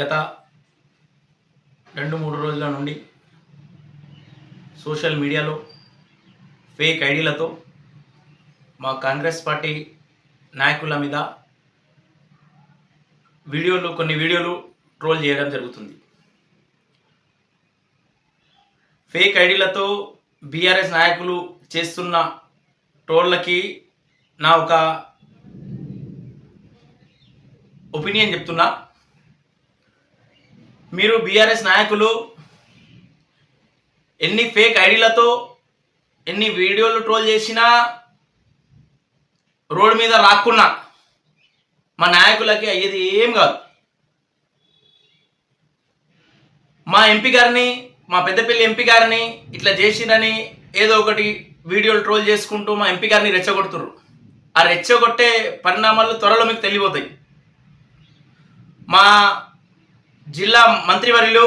గత రెండు మూడు రోజుల నుండి సోషల్ మీడియాలో ఫేక్ ఐడీలతో మా కాంగ్రెస్ పార్టీ నాయకుల మీద వీడియోలు కొన్ని వీడియోలు ట్రోల్ చేయడం జరుగుతుంది. ఫేక్ ఐడీలతో బీఆర్ఎస్ నాయకులు చేస్తున్న ట్రోళ్ళకి నా ఒక ఒపీనియన్ చెప్తున్నా. మీరు బీఆర్ఎస్ నాయకులు ఎన్ని ఫేక్ ఐడీలతో ఎన్ని వీడియోలు ట్రోల్ చేసినా రోడ్డు మీద రాక్కున్నా మా నాయకులకి అయ్యేది ఏం కాదు. మా ఎంపీ గారిని మా పెద్దపల్లి ఎంపీ గారిని ఇట్లా చేసిరని ఏదో ఒకటి వీడియోలు ట్రోల్ చేసుకుంటూ మా ఎంపీ గారిని రెచ్చగొడుతుర్రు. ఆ రెచ్చగొట్టే పరిణామాలు త్వరలో మీకు తెలియబోతాయి. మా జిల్లా మంత్రివర్యులు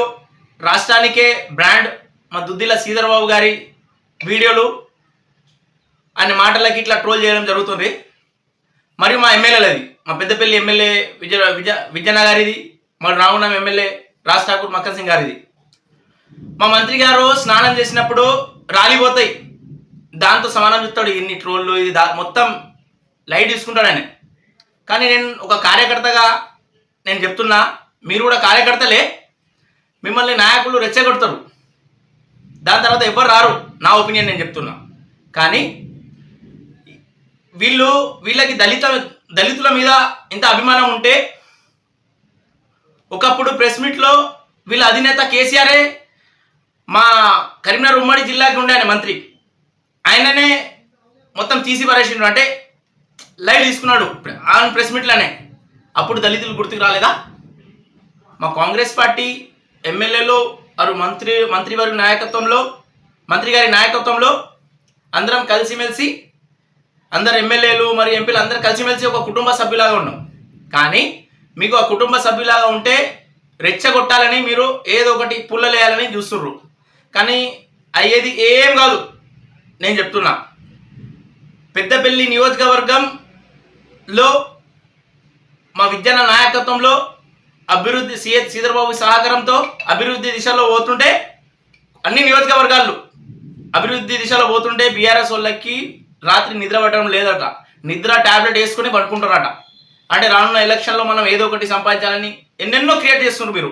రాష్ట్రానికే బ్రాండ్ మా దుద్దిల శ్రీధర్బాబు గారి వీడియోలు ఆయన మాటలకి ఇట్లా ట్రోల్ చేయడం జరుగుతుంది. మరియు మా ఎమ్మెల్యేలది మా పెద్దపల్లి ఎమ్మెల్యే విజయ విజయ విజయన గారిది మా రావునం ఎమ్మెల్యే రాజ్ ఠాకూర్ మక్కన్ సింగ్ గారిది. మా మంత్రి గారు స్నానం చేసినప్పుడు రాలిపోతాయి దాంతో సమానం చూస్తాడు ఇన్ని ట్రోళ్ళు ఇది దా మొత్తం లైట్ తీసుకుంటాడు ఆయన. కానీ నేను ఒక కార్యకర్తగా నేను చెప్తున్నా మీరు కూడా కార్యకర్తలే. మిమ్మల్ని నాయకులు రెచ్చగొడతారు. దాని తర్వాత ఎవరు రారు. నా ఒపీనియన్ నేను చెప్తున్నా. కానీ వీళ్ళు వీళ్ళకి దళిత దళితుల మీద ఇంత అభిమానం ఉంటే ఒకప్పుడు ప్రెస్ మీట్లో వీళ్ళ అధినేత కేసీఆరే మా కరీంనగర్ ఉమ్మడి జిల్లాకి ఉండే ఆయన మంత్రి. ఆయననే మొత్తం తీసి పరేసిండు. అంటే లైవ్ తీసుకున్నాడు. ఆన్ ప్రెస్ మీట్లోనే. అప్పుడు దళితులు గుర్తుకు రాలేదా? మా కాంగ్రెస్ పార్టీ ఎమ్మెల్యేలు వారు మంత్రి మంత్రివర్గ నాయకత్వంలో మంత్రి గారి నాయకత్వంలో అందరం కలిసిమెలిసి అందరు ఎమ్మెల్యేలు మరి ఎంపీలు అందరం కలిసిమెలిసి ఒక కుటుంబ సభ్యులాగా ఉన్నాం. కానీ మీకు ఆ కుటుంబ సభ్యులాగా ఉంటే రెచ్చగొట్టాలని మీరు ఏదో ఒకటి పుల్లలేయాలని చూస్తుర్రు. కానీ అయ్యేది ఏం కాదు నేను చెప్తున్నా. పెద్దపల్లి నియోజకవర్గంలో మా విద్యన నాయకత్వంలో అభివృద్ధి సీఎస్ శ్రీధర్బాబు సహకారంతో అభివృద్ధి దిశలో పోతుంటే అన్ని నియోజకవర్గాలు అభివృద్ధి దిశలో పోతుంటే బీఆర్ఎస్ వాళ్ళకి రాత్రి నిద్ర పట్టడం లేదట. నిద్ర టాబ్లెట్ వేసుకుని పడుకుంటారట. అంటే రానున్న ఎలక్షన్లో మనం ఏదో ఒకటి సంపాదించాలని ఎన్నెన్నో క్రియేట్ చేస్తున్నారు మీరు.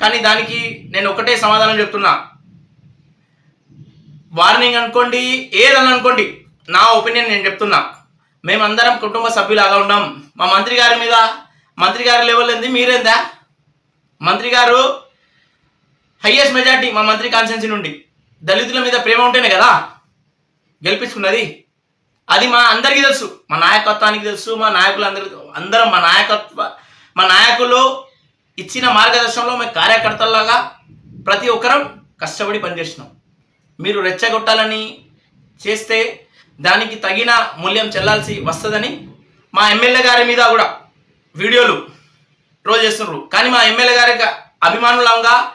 కానీ దానికి నేను ఒకటే సమాధానం చెప్తున్నా. వార్నింగ్ అనుకోండి ఏదని అనుకోండి నా ఒపీనియన్ నేను చెప్తున్నా. మేమందరం కుటుంబ సభ్యులాగా ఉన్నాం. మా మంత్రి గారి మీద మంత్రి గారి లెవెల్ ఏంది? మీరేందా? మంత్రి గారు హయ్యెస్ట్ మెజార్టీ మా మంత్రి కాన్సెన్సీ నుండి. దళితుల మీద ప్రేమ ఉంటేనే కదా గెలిపించుకున్నది. అది మా అందరికీ తెలుసు. మా నాయకత్వానికి తెలుసు మా నాయకులందరికీ అందరం మా నాయకత్వ మా నాయకులు ఇచ్చిన మార్గదర్శనంలో మేము కార్యకర్తలాగా ప్రతి ఒక్కరం కష్టపడి పనిచేసినాం మీరు రెచ్చగొట్టాలని చేస్తే దానికి తగిన మూల్యం చెల్లాల్సి వస్తుందని మా ఎమ్మెల్యే గారి మీద కూడా వీడియోలు ట్రోల్ చేస్తున్నారు కానీ మా ఎమ్మెల్యే గారికి అభిమానులంగా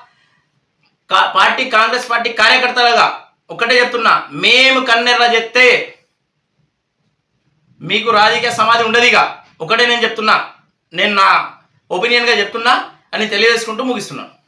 కా- పార్టీ కాంగ్రెస్ పార్టీ కార్యకర్తలుగా ఒకటే చెప్తున్నా మేము కన్నెర్ర చెప్తే మీకు రాజకీయ సమాధి ఉండదిగా. ఒకటే నేను చెప్తున్నా. నేను నా ఒపీనియన్గా చెప్తున్నా అని తెలియజేసుకుంటూ ముగిస్తున్నాను.